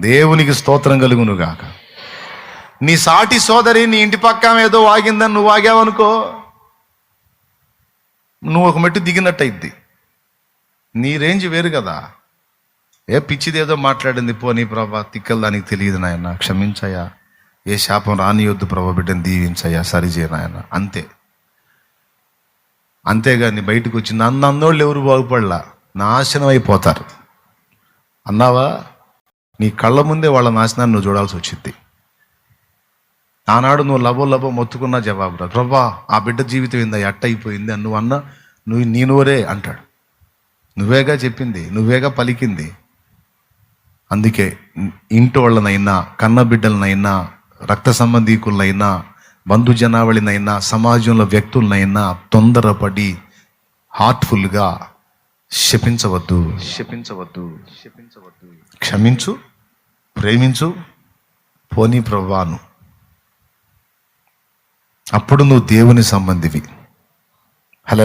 దేవునికి స్తోత్రం కలుగును గాక నీ సాటి సోదరి నీ ఇంటి పక్క ఏదో వాగిందని నువ్వు వాగావనుకో నువ్వు ఒక మెట్టు దిగినట్టయిద్ది. నీ రేంజ్ వేరు కదా. ఏ పిచ్చిది ఏదో మాట్లాడింది పోనీ ప్రభా తిక్కలు దానికి తెలియదు నాయన. క్షమించయ్యా. ఏ శాపం రానియొద్దు ప్రభా బిడ్డను దీవించయ్యా. సరిచే నాయన. అంతే. అంతేగాని బయటకు వచ్చి నన్ను అందోళ్ళు ఎవరు బాగుపడలా? నాశనం అయిపోతారు. అన్నావా? నీ కళ్ళ ముందే వాళ్ళ నాశనాన్ని నువ్వు చూడాల్సి వచ్చింది. ఆనాడు నువ్వు లబో లబో మొత్తుకున్న జవాబు రా. ప్రభా ఆ బిడ్డ జీవితం ఏందా ఎట్ట అయిపోయింది అని నువ్వు అన్న నువ్వు నీ నోరే అంటాడు. నువ్వేగా చెప్పింది నువ్వేగా పలికింది. అందుకే ఇంటి వాళ్ళనైనా కన్న బిడ్డలనైనా రక్త సంబంధీకులనైనా బంధు జనావళినైనా సమాజంలో వ్యక్తులనైనా తొందరపడి హార్ట్ఫుల్గా శపించవద్దు. శపించవద్దు. శపించవద్దు. క్షమించు ప్రేమించు పోనీ ప్రభాను అప్పుడు నువ్వు దేవుని సంబంధివి. హలో